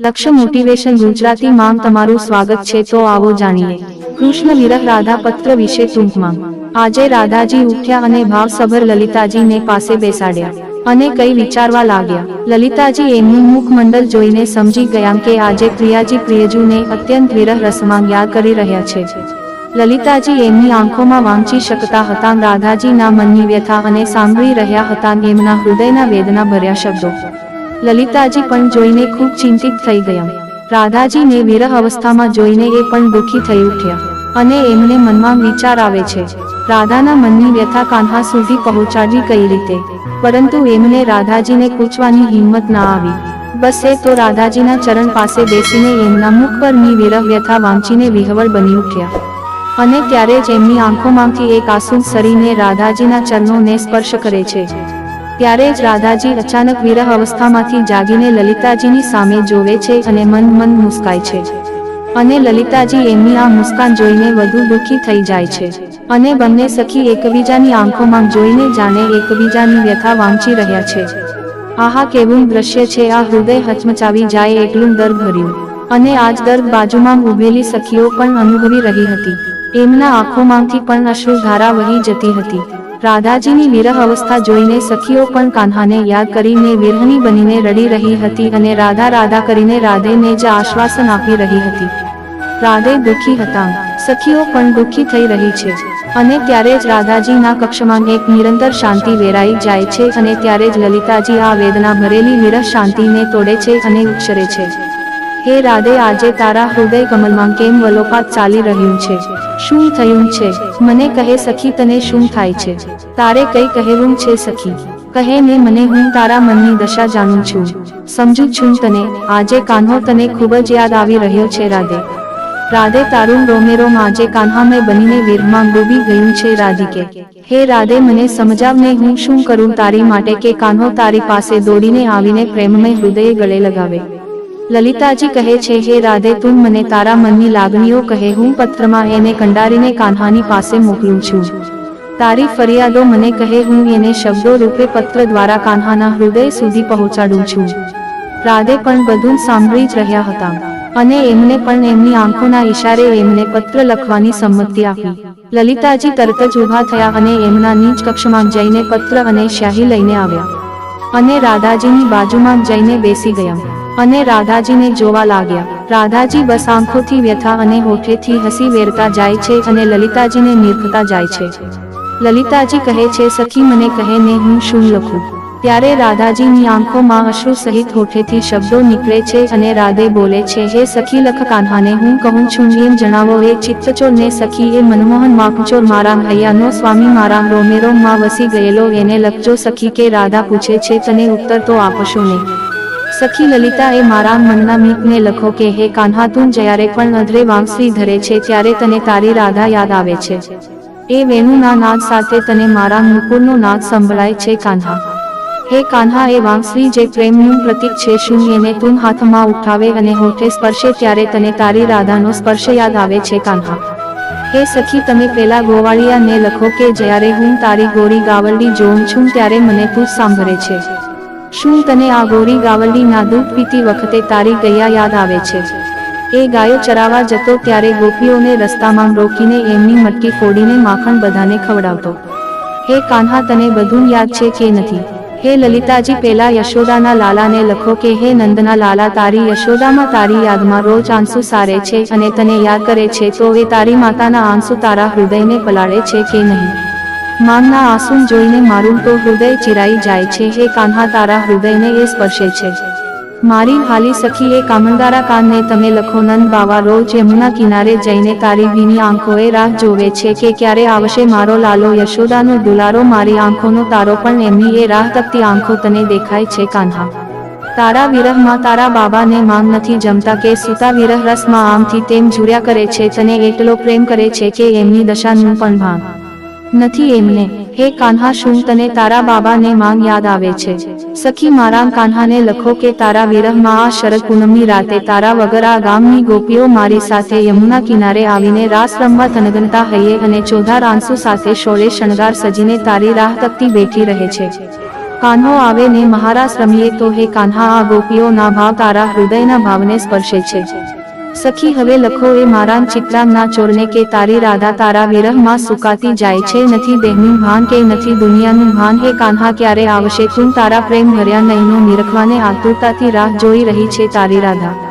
લક્ષ્ય મોટિવેશન ગુજરાતી માં તમારું સ્વાગત છે, તો આવો જાણીએ. કૃષ્ણ વિરહ રાધા પત્ર વિશે ટૂંકમાં. આજે રાધાજી ઉઠ્યા અને ભાવસભર લલિતાજીને પાસે બેસાડ્યા અને કઈ વિચારવા લાગ્યા. લલિતાજી એમનું મુખમંડલ જોઈને સમજી ગયા કે આજે પ્રિયાજી પ્રિયજુને અત્યંત વિરહ રસમાં યાદ કરી રહ્યા છે. લલિતાજી એમની આંખોમાં વાંચી શકતા હતા, રાધાજીના મનની વ્યથા અને સાંભળી રહ્યા હતા, એમના હૃદયના વેદના ભર્યા શબ્દો. લલિતાજી પણ જોઈને ખૂબ ચિંતિત થઈ ગયા. રાધાજીને વિરહ અવસ્થામાં જોઈને એ પણ દુઃખી થઈ ઉઠ્યા અને એમને મનમાં વિચાર આવે છે. રાધાના મનની વ્યથા કાન્હા સુધી પહોંચાડવી કઈ રીતે? પરંતુ એમને રાધાજીને પૂછવાની હિંમત ના આવી. બસ એ તો રાધાજીના ચરણ પાસે બેસીને એમના મુખ પરની વિરહ વ્યથા વાંચીને વિહવળ બની ઉઠ્યા. અને ત્યારે જ એમની આંખોમાંથી એક આંસુ સરીને રાધાજીના ચરણોને સ્પર્શ કરે છે. ત્યારે જ રાધાજી અચાનક વિરહ અવસ્થામાંથી જાગીને લલિતાજીની સામે જોવે છે અને મન મન મુસ્કાય છે. અને લલિતાજી એમની આ મુસ્કાન જોઈને વધુ દુઃખી થઈ જાય છે. અને બંને સખી એકબીજાની આંખોમાં જોઈને જાણે એકબીજાની વ્યથા વાંચી રહ્યા છે. આહા, કેવું દ્રશ્ય છે, આ હૃદય હચમચાવી જાય એટલું દર્દ ભર્યું અને આજ દર્દ બાજુમાં ઊભેલી સખીઓ પણ અનુભવી રહી હતી. એમના આંખોમાંથી પણ અશ્રુ ધારા વહી જતી હતી. રાધાજીની વિરહ અવસ્થા જોઈને સખીઓ પણ કાન્હાને યાદ કરીને વિરહની બનીને રડી રહી હતી અને રાધા રાધા કરીને રાધેને જ આશ્વાસન આપી રહી હતી. રાધે દુઃખી હતા. સખીઓ પણ દુઃખી થઈ રહી છે. અને ત્યારે જ રાધાજીના કક્ષમાં એક નિરંતર શાંતિ વેરાઈ જાય છે અને ત્યારે જ લલિતાજી આ વેદના ભરેલી વિરહ શાંતિને તોડે છે અને ઉચ્ચરે છે. હે રાધે, આજે તારા હૃદય કમલમાં કેમ વલોપાત ચાલી રહ્યું છે? શું થયું છે? મને કહે સખી, તને શું થાય છે? તારે કઈ કહેવું છે સખી? કહે ને મને હું તારા મનની દશા જાણું છું. સમજુ છું તને, આજે કાન્હો તને ખૂબ જ યાદ આવી રહ્યો છે, રાધે. રાધે, તારું રોમેરોમ આજે કાન્હામય બનીને વીરમાં ડૂબી ગયું છે, રાધિકે. હે રાધે, મને સમજાવને હું શું કરું તારી માટે કે કાન્હો તારી પાસે દોડીને આવીને પ્રેમમય હૃદયે ગળે લગાવે. લલિતાજી કહે છે, હે રાધે, તું મને તારા મનની લાગણીઓ કહે, હું પત્રમાં એને કંડારીને કાન્હાની પાસે મોકલું છું. તારી ફરિયાદો મને કહે, હું એને શબ્દો રૂપે પત્ર દ્વારા કાન્હાના હૃદય સુધી પહોંચાડું છું. રાધે પણ બધું સાંભળી જ રહ્યા હતા અને એમને પણ એમની આંખોના ઈશારે એમને પત્ર લખવાની સંમતિ આપી. લલિતાજી તરત જ ઊભા થયા અને એમના નીચ કક્ષમાં જઈને પત્ર અને શાહી લઈને આવ્યા અને રાધાજીની બાજુમાં જઈને બેસી ગયા. અને રાધાજીને જોવા લાગ્યા. રાધાજી બસ આંખોથી વ્યથા અને હોઠેથી હસી વેરતા જાય છે અને લલિતાજીને નિરખતા જાય છે. લલિતાજી કહે છે, સખી, મને કહે ને હું શું લખું? ત્યારે રાધાજીની આંખોમાં અશ્રુ સહિત હોઠેથી શબ્દો નીકળે છે અને રાધે બોલે છે, હે સખી, લખ કાન્હાને, હું કહું છું એમ જણાવો, એ ચિત્તચોર ને સખી, એ મનમોહન માખચોર, મારા હૈયાનો સ્વામી, મારા રોમેરો માં વસી ગયેલો, એને લખજો સખી કે રાધા પૂછે છે, તને ઉત્તર તો આપશો ને સખી લલિતા એ મારા મનના મીતને લખો કે, હે કાન્હા, તું જ્યારે પણ અધરે વાંસરી ધરે છે, ત્યારે તને તારી રાધા યાદ આવે છે. એ વેણુના નાદ સાથે તને મારા મુકુરનો નાદ સંભળાય છે, કાન્હા. હે કાન્હા, એ વાંસરી જે પ્રેમનું પ્રતીક છે શૂન્યને તું હાથમાં ઉઠાવે અને હોઠે સ્પર્શે ત્યારે તને તારી રાધાનો સ્પર્શ યાદ આવે છે, કાન્હા? હે સખી, તમે પેલા ગોવાળિયાને લખો કે, જ્યારે હું તારી ગોરી ગાવલડી જોઉં છું, ત્યારે મને તું સાંભળે છે. શું તને આ ગોરી ગાવલડીના દૂધ પીતી વખતે તારી ગયા યાદ આવે છે? એ ગાયો ચરાવા જતો ત્યારે ગોપીઓને રસ્તામાં રોકીને એમની મટકી ફોડીને માખણ બધાને ખવડાવતો. હે કાન્હા, તને બધું યાદ છે કે નથી? હે લલિતાજી, પેલા યશોદાના લાલાને લખો કે હે નંદના લાલા, તારી યશોદામાં તારી યાદમાં રોજ આંસુ સારે છે અને તને યાદ કરે છે તો એ તારી માતાના આંસુ તારા હૃદયને પલાળે છે કે નહીં? માનના આંસુ જોઈને મારું તો હૃદય ચિરાઈ જાય છે. હે કાન્હા, તારા હૃદયને એ સ્પર્શે છે. મારી હાલી સખી, એ કામણદારા કાનને તમે લખો. નંદ બાવા રોજ યમુના કિનારે જઈને તારી ભીની આંખોએ રાહ જોવે છે કે ક્યારે આવશે મારો લાલો. યશોદાનો દુલારો, મારી આંખોનો તારો, પણ એમની એ રાહ તકતી આંખો તને દેખાય છે કાન્હા. તારા વિરહમાં તારા બાબાને માંગ નથી જમતા કે સુતા વિરહ રસમાં આમથી તેમ ઝૂર્યા કરે છે. તને એટલો પ્રેમ કરે છે કે એમની દશાનું પણ ભાન. નથી એમને. હે કાન્હા શું તને તારા બાબાને માંગ યાદ આવે છે. સખી મારા કાન્હાને લખો કે તારા વિરહમાં આ શરદ પૂનમની રાતે તારા વગર આ ગામની ગોપીઓ મારી સાથે યમુના કિનારે આવીને રાસ રમવા તનગનતા હૈયે અને ચોધાર આંસુ સાથે શોળે શણગાર સજીને તારી રાહ તકતી બેઠી રહે છે. કાન્હો આવે ને મહારાસ રમીએ તો હે કાન્હા, આ ગોપીઓના ભાવ તારા હૃદયના ભાવને સ્પર્શે છે. સખી, હવે લખો, એ મારા ચિત્રાંગના ચોરને કે તારી રાધા તારા વિરહમાં સુકાતી જાય છે. નથી દેહનું ભાન કે નથી દુનિયાનું ભાન. હે કાન્હા, ક્યારે આવશે? તું તારા પ્રેમ ભર્યા નયનો નિરખવાને આતુરતાથી રાહ જોઈ રહી છે તારી રાધા.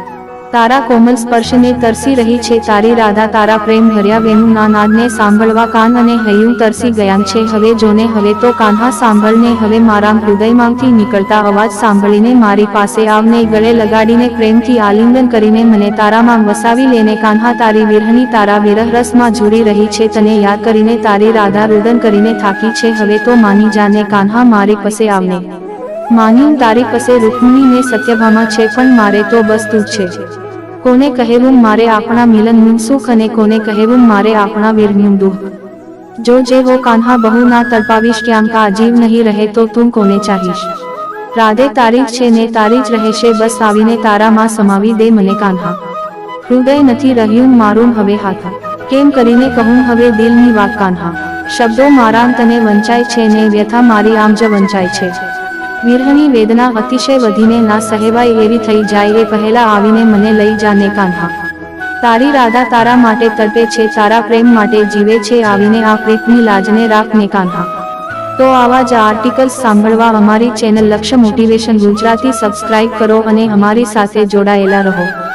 તારા કોમલ સ્પર્શને તરસી રહી છે, તારી રાધા, તારા પ્રેમ ભર્યા વેણુના નાદને સાંભળવા કાન અને હૈયું તરસી ગયા છે, હવે જોને હવે તો કાન્હા સાંભળને, હવે મારા હૃદયમાંથી નીકળતા અવાજ સાંભળીને મારી પાસે આવને ગળે લગાડીને પ્રેમથી આલિંગન કરીને મને તારામાં વસાવી લેને, કાન્હા તારી વિરહની તારા વિરહ રસમાં ઝૂરી રહી છે, તને યાદ કરીને તારી રાધા રુદન કરીને થાકી છે, હવે તો માની જાને કાન્હા મારી પાસે આવને. માન્યું, તારી પાસે રૂકમણીને સત્યભામા છે, પણ મારે તો બસ તું છે. કોને કહેવું મારે આપણા મિલનનું સુખ અને કોને કહેવું મારે આપણા વીરનું દુઃખ. જો જે હો કાન્હા બહુ ના તડપાવીશ, ક્યાંક આ જીવ નહીં રહે તો તું કોને ચાહીશ? રાધે તારી છે ને તારી જ રહેશે, બસ આવીને તારામાં સમાવી દે મને કાન્હા. હૃદય નથી રહ્યું મારું હવે હાથ. કેમ કરીને કહું હવે દિલની વાત કાન્હા. શબ્દો મારા તને વંચાય છે ને વ્યથા મારી આમ જ વંચાય છે. વિરહની વેદના અતિશય વધીને ના સહેવાય એવી થઈ જાય એ પહેલા આવીને મને લઈ જાને કાન્હા. તારી રાધા તારા માટે તડપે છે, તારા પ્રેમ માટે જીવે છે, આવીને આ પ્રેતની લાજને રાખને કાન્હા. તો આવા જ આર્ટિકલ્સ સાંભળવા અમારી ચેનલ લક્ષ્ય મોટિવેશન ગુજરાતી સબસ્ક્રાઇબ કરો અને અમારી સાથે જોડાયેલા રહો.